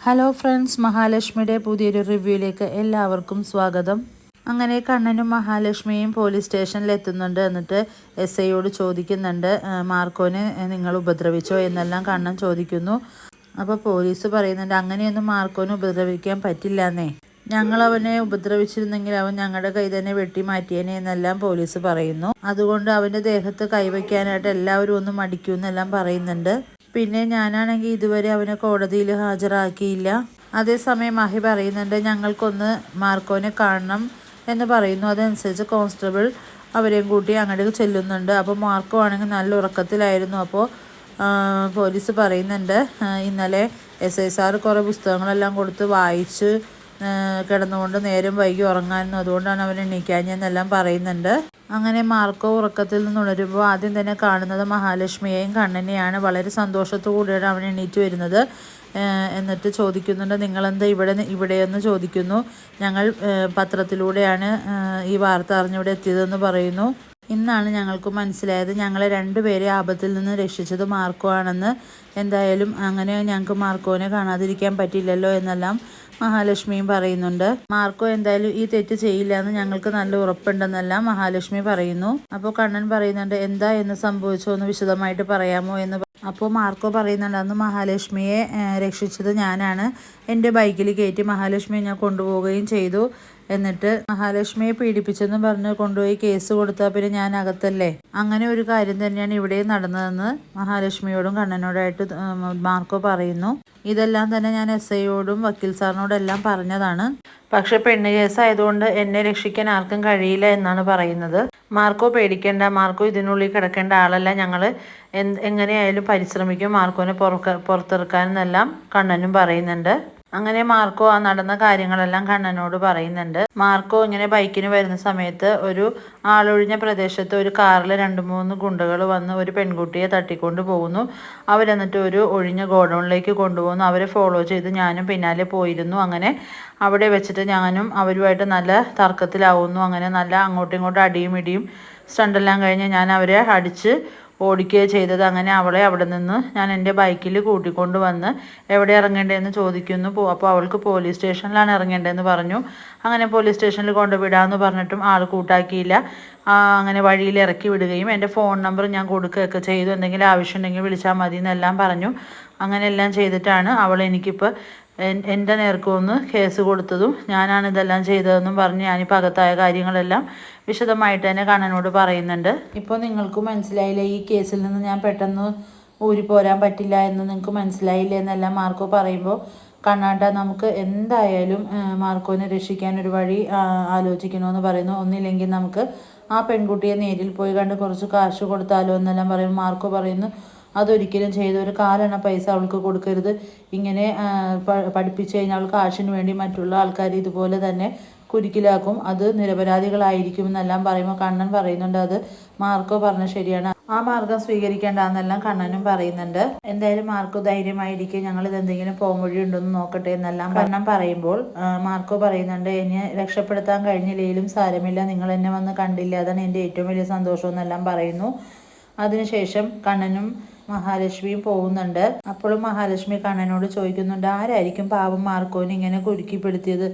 Hello friends മഹാലക്ഷ്മിയുടെ പുതിയൊരു റിവ്യൂയിലേക്ക് എല്ലാവർക്കും സ്വാഗതം. അങ്ങനെ കണ്ണനും മഹാലക്ഷ്മിയും പോലീസ് സ്റ്റേഷനിൽ എത്തുന്നുണ്ട് എന്നിട്ട് എസ് ഐയോട് ചോദിക്കുന്നുണ്ട് "ആ, മാർക്കോനെ നിങ്ങൾ ഉപദ്രവിച്ചോ? എന്നെല്ലാം കണ്ണൻ ചോദിക്കുന്നു. അപ്പോൾ പോലീസ് പറയുന്നുണ്ട് അങ്ങനെയൊന്നും മാർക്കോനെ ഉപദ്രവിക്കാൻ പറ്റില്ലെന്നേ. ഞങ്ങൾ അവനെ ഉപദ്രവിച്ചിരുന്നെങ്കിൽ അവൻ ഞങ്ങളുടെ കൈ തന്നെ വെട്ടി മാറ്റിയേനെ എന്നെല്ലാം പോലീസ് പറയുന്നു. അതുകൊണ്ട് അവന്റെ ദേഹത്ത് കൈവയ്ക്കാനായിട്ട് എല്ലാവരും ഒന്ന് മടിക്കൂ എന്നെല്ലാം പറയുന്നുണ്ട്. പിന്നെ ഞാനാണെങ്കിൽ ഇതുവരെ അവനെ കോടതിയിൽ ഹാജരാക്കിയില്ല. അതേസമയം മഹി പറയുന്നുണ്ട് ഞങ്ങൾക്കൊന്ന് മാർക്കോനെ കാണണം എന്ന് പറയുന്നു. അതനുസരിച്ച് കോൺസ്റ്റബിൾ അവരെയും കൂട്ടി അങ്ങോട്ട് ചെല്ലുന്നുണ്ട്. അപ്പോൾ മാർക്കോ ആണെങ്കിൽ നല്ല ഉറക്കത്തിലായിരുന്നു. അപ്പോൾ പോലീസ് പറയുന്നുണ്ട് ഇന്നലെ എസ് ഐ സാർ കുറേ പുസ്തകങ്ങളെല്ലാം കൊടുത്ത് വായിച്ച് കിടന്നുകൊണ്ട് നേരം വൈകി ഉറങ്ങാനും അതുകൊണ്ടാണ് അവൻ എണീക്കാഞ്ഞെന്നെല്ലാം പറയുന്നുണ്ട്. അങ്ങനെ മാർക്കോ ഉറക്കത്തിൽ നിന്ന് ഉണരുമ്പോൾ ആദ്യം തന്നെ കാണുന്നത് മഹാലക്ഷ്മിയെയും കണ്ണനെയാണ്. വളരെ സന്തോഷത്തോടെയാണ് അവൻ എണീറ്റ് വരുന്നത്. എന്നിട്ട് ചോദിക്കുന്നുണ്ട് നിങ്ങളെന്താ ഇവിടെ ഇവിടെയെന്ന്? ചോദിക്കുന്നു. ഞങ്ങൾ പത്രത്തിലൂടെയാണ് ഈ വാർത്ത അറിഞ്ഞിവിടെ എത്തിയതെന്ന് പറയുന്നു. ഇന്നാണ് ഞങ്ങൾക്ക് മനസ്സിലായത് ഞങ്ങളെ രണ്ടുപേരെ ആപത്തിൽ നിന്ന് രക്ഷിച്ചത് മാർക്കോ ആണെന്ന് എന്തായാലും അങ്ങനെ ഞങ്ങൾക്ക് മാർക്കോനെ കാണാതിരിക്കാൻ പറ്റില്ലല്ലോ എന്നെല്ലാം മഹാലക്ഷ്മിയും പറയുന്നുണ്ട്. മാർക്കോ എന്തായാലും ഈ തെറ്റ് ചെയ്യില്ല എന്ന് ഞങ്ങൾക്ക് നല്ല ഉറപ്പുണ്ടെന്നെല്ലാം മഹാലക്ഷ്മി പറയുന്നു. അപ്പോൾ കണ്ണൻ പറയുന്നുണ്ട് എന്താ എന്ന് സംഭവിച്ചോ എന്ന് വിശദമായിട്ട് പറയാമോ എന്ന് അപ്പോൾ മാർക്കോ പറയുന്നുണ്ട് അന്ന് മഹാലക്ഷ്മിയെ രക്ഷിച്ചത് ഞാനാണ്. എന്റെ ബൈക്കിൽ കയറ്റി മഹാലക്ഷ്മിയെ ഞാൻ കൊണ്ടുപോവുകയും ചെയ്തു. എന്നിട്ട് മഹാലക്ഷ്മിയെ പീഡിപ്പിച്ചെന്ന് പറഞ്ഞ് കൊണ്ടുപോയി കേസ് കൊടുത്താൽ പിന്നെ ഞാൻ അകത്തല്ലേ? അങ്ങനെ ഒരു കാര്യം തന്നെയാണ് ഇവിടെ നടന്നതെന്ന് മഹാലക്ഷ്മിയോടും കണ്ണനോടായിട്ട് മാർക്കോ പറയുന്നു. ഇതെല്ലാം തന്നെ ഞാൻ എസ് ഐയോടും വക്കീൽ സാറിനോടും എല്ലാം പറഞ്ഞതാണ്. പക്ഷെ പെണ്ണ് കേസായതുകൊണ്ട് എന്നെ രക്ഷിക്കാൻ ആർക്കും കഴിയില്ല എന്നാണ് പറയുന്നത്. മാർക്കോ പേടിക്കേണ്ട മാർക്കോ ഇതിനുള്ളിൽ കിടക്കേണ്ട ആളല്ല. ഞങ്ങൾ എങ്ങനെയായാലും പരിശ്രമിക്കും. മാർക്കോനെ പുറക്ക പുറത്തിറക്കാനെന്നെല്ലാം കണ്ണനും പറയുന്നുണ്ട്. അങ്ങനെ മാർക്കോ ആ നടന്ന കാര്യങ്ങളെല്ലാം കണ്ണനോട് പറയുന്നുണ്ട്. മാർക്കോ ഇങ്ങനെ ബൈക്കിന് വരുന്ന സമയത്ത് ഒരു ആളൊഴിഞ്ഞ പ്രദേശത്ത് ഒരു കാറിൽ രണ്ട് മൂന്ന് ഗുണ്ടകൾ വന്ന് ഒരു പെൺകുട്ടിയെ തട്ടിക്കൊണ്ട് പോകുന്നു. അവരെന്നിട്ട് ഒരു ഒഴിഞ്ഞ ഗോഡൗണിലേക്ക് കൊണ്ടുപോകുന്നു. അവരെ ഫോളോ ചെയ്ത് ഞാനും പിന്നാലെ പോയിരുന്നു. അങ്ങനെ അവിടെ വെച്ചിട്ട് ഞാനും അവരുമായിട്ട് നല്ല തർക്കത്തിലാവുന്നു. അങ്ങനെ നല്ല അങ്ങോട്ടും ഇങ്ങോട്ടും അടിയും ഇടിയും സ്റ്റണ്ടെല്ലാം കഴിഞ്ഞ് ഞാൻ അവരെ അടിച്ച് ഓടിക്കുകയാണ് ചെയ്തത് അങ്ങനെ അവളെ അവിടെ നിന്ന് ഞാൻ എന്റെ ബൈക്കിൽ കൂട്ടിക്കൊണ്ട് വന്ന് എവിടെ ഇറങ്ങേണ്ടതെന്ന് ചോദിക്കുന്നു. അപ്പോൾ അവൾക്ക് പോലീസ് സ്റ്റേഷനിലാണ് ഇറങ്ങേണ്ടതെന്ന് പറഞ്ഞു. അങ്ങനെ പോലീസ് സ്റ്റേഷനിൽ കൊണ്ടുവിടാമെന്ന് പറഞ്ഞിട്ടും ആൾ കൂട്ടാക്കിയില്ല. അങ്ങനെ വഴിയിൽ ഇറക്കി വിടുകയും എന്റെ ഫോൺ നമ്പർ ഞാൻ കൊടുക്കുകയൊക്കെ ചെയ്തു. എന്തെങ്കിലും ആവശ്യമുണ്ടെങ്കിൽ വിളിച്ചാൽ മതി എന്നെല്ലാം പറഞ്ഞു. അങ്ങനെ എല്ലാം ചെയ്തിട്ടാണ് അവൾ എനിക്കിപ്പോൾ എന്റെ നേർക്ക് വന്ന് കേസ് കൊടുത്തതും ഞാനാണ് ഇതെല്ലാം ചെയ്തതെന്നും പറഞ്ഞ് ഞാനിപ്പോൾ അകത്തായ കാര്യങ്ങളെല്ലാം വിശദമായിട്ട് തന്നെ കണ്ണനോട് പറയുന്നുണ്ട്. ഇപ്പോൾ നിങ്ങൾക്ക് മനസ്സിലായില്ല? ഈ കേസിൽ നിന്ന് ഞാൻ പെട്ടെന്ന് ഊരി പോരാൻ പറ്റില്ല എന്ന് നിങ്ങൾക്ക് മനസ്സിലായില്ല എന്നെല്ലാം മാർക്കോ പറയുമ്പോൾ കണ്ണാട്ട നമുക്ക് എന്തായാലും മാർക്കോനെ രക്ഷിക്കാൻ ഒരു വഴി ആലോചിക്കണമെന്ന് പറയുന്നു. ഒന്നില്ലെങ്കിൽ നമുക്ക് ആ പെൺകുട്ടിയെ നേരിൽ പോയി കണ്ട് കുറച്ച് കാശ് കൊടുത്താലോ എന്നെല്ലാം പറയും മാർക്കോ പറയുന്നു അതൊരിക്കലും ചെയ്ത് ഒരു കാലണ പൈസ അവൾക്ക് കൊടുക്കരുത്. ഇങ്ങനെ പഠിപ്പിച്ചു കഴിഞ്ഞാൽ അവൾ കാശിന് വേണ്ടി മറ്റുള്ള ആൾക്കാർ ഇതുപോലെ തന്നെ കുരുക്കിലാക്കും. അത് നിരപരാധികളായിരിക്കും എന്നെല്ലാം പറയുമ്പോൾ കണ്ണൻ പറയുന്നുണ്ട്. അത് മാർക്കോ പറഞ്ഞ ശരിയാണ്. ആ മാർഗം സ്വീകരിക്കേണ്ടെന്നെല്ലാം കണ്ണനും പറയുന്നുണ്ട്. എന്തായാലും മാർക്കോ ധൈര്യമായിരിക്കും ഞങ്ങൾ ഇതെന്തെങ്കിലും പോംവഴി ഉണ്ടെന്ന് നോക്കട്ടെ എന്നെല്ലാം കണ്ണൻ പറയുമ്പോൾ മാർക്കോ പറയുന്നുണ്ട് എന്നെ രക്ഷപ്പെടുത്താൻ കഴിഞ്ഞില്ലെങ്കിലും സാരമില്ല. നിങ്ങൾ എന്നെ വന്ന് കണ്ടില്ല. അതാണ് എന്റെ ഏറ്റവും വലിയ സന്തോഷം എന്നെല്ലാം പറയുന്നു. അതിനുശേഷം കണ്ണനും മഹാലക്ഷ്മിയും പോകുന്നുണ്ട്. അപ്പോഴും മഹാലക്ഷ്മി കണ്ണനോട് ചോദിക്കുന്നുണ്ട് ആരായിരിക്കും പാവം മാർക്കോനെ ഇങ്ങനെ കുരുക്കിപ്പെടുത്തിയത്?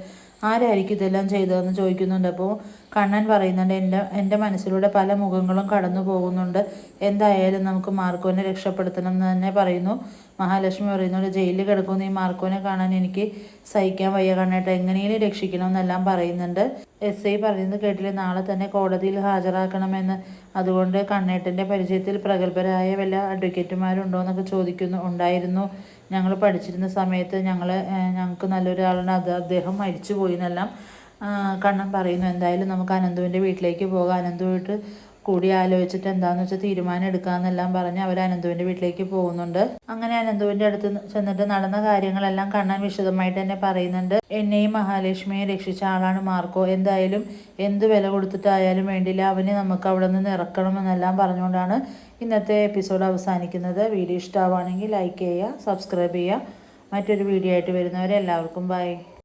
ആരായിരിക്കും ഇതെല്ലാം ചെയ്തതെന്ന് ചോദിക്കുന്നുണ്ട്. അപ്പോൾ കണ്ണൻ പറയുന്നുണ്ട് എന്റെ എന്റെ മനസ്സിലൂടെ പല മുഖങ്ങളും കടന്നു പോകുന്നുണ്ട്. എന്തായാലും നമുക്ക് മാർക്കോനെ രക്ഷപ്പെടുത്തണം എന്ന് തന്നെ പറയുന്നു. മഹാലക്ഷ്മി പറയുന്നുണ്ട് ജയിലിൽ കിടക്കുന്ന ഈ മാർക്കോനെ കാണാൻ എനിക്ക് സഹിക്കാൻ വയ്യ കണ്ണേട്ട. എങ്ങനെയും രക്ഷിക്കണം എന്നെല്ലാം പറയുന്നുണ്ട്. എസ് ഐ പറയുന്നത് കേട്ടില്ല നാളെ തന്നെ കോടതിയിൽ ഹാജരാക്കണമെന്ന്. അതുകൊണ്ട് കണ്ണേട്ടന്റെ പരിചയത്തിൽ പ്രഗത്ഭരായ വല്ല അഡ്വക്കേറ്റുമാരുണ്ടോ എന്നൊക്കെ ചോദിക്കുന്നു ഉണ്ടായിരുന്നു. ഞങ്ങൾ പഠിച്ചിരുന്ന സമയത്ത് ഞങ്ങൾ ഞങ്ങൾക്ക് നല്ലൊരാളാണ് അത് അദ്ദേഹം മരിച്ചു പോയി എന്നെല്ലാം ആ, കണ്ണൻ പറയുന്നു എന്തായാലും നമുക്ക് അനന്തുവിന്റെ വീട്ടിലേക്ക് പോകാം. അനന്തുമായിട്ട് കൂടി ആലോചിച്ചിട്ട് എന്താന്ന് വെച്ചാൽ തീരുമാനം എടുക്കാമെന്നെല്ലാം പറഞ്ഞ് അവർ അനന്തുവിന്റെ വീട്ടിലേക്ക് പോകുന്നുണ്ട്. അങ്ങനെ അനന്തുവിന്റെ അടുത്ത് ചെന്നിട്ട് നടന്ന കാര്യങ്ങളെല്ലാം കണ്ണൻ വിശദമായിട്ട് തന്നെ പറയുന്നുണ്ട്. എന്നെയും മഹാലക്ഷ്മിയെ രക്ഷിച്ച ആളാണ് മാർക്കോ. എന്തായാലും എന്ത് വില കൊടുത്തിട്ടായാലും വേണ്ടില്ല. അവനെ നമുക്ക് അവിടെ നിന്ന് ഇറക്കണമെന്നെല്ലാം പറഞ്ഞുകൊണ്ടാണ് ഇന്നത്തെ എപ്പിസോഡ് അവസാനിക്കുന്നത്. വീഡിയോ ഇഷ്ടമാവുകയാണെങ്കിൽ ലൈക്ക് ചെയ്യുക സബ്സ്ക്രൈബ് ചെയ്യുക. മറ്റൊരു വീഡിയോ ആയിട്ട് വരുന്നവരെ എല്ലാവർക്കും ബൈ.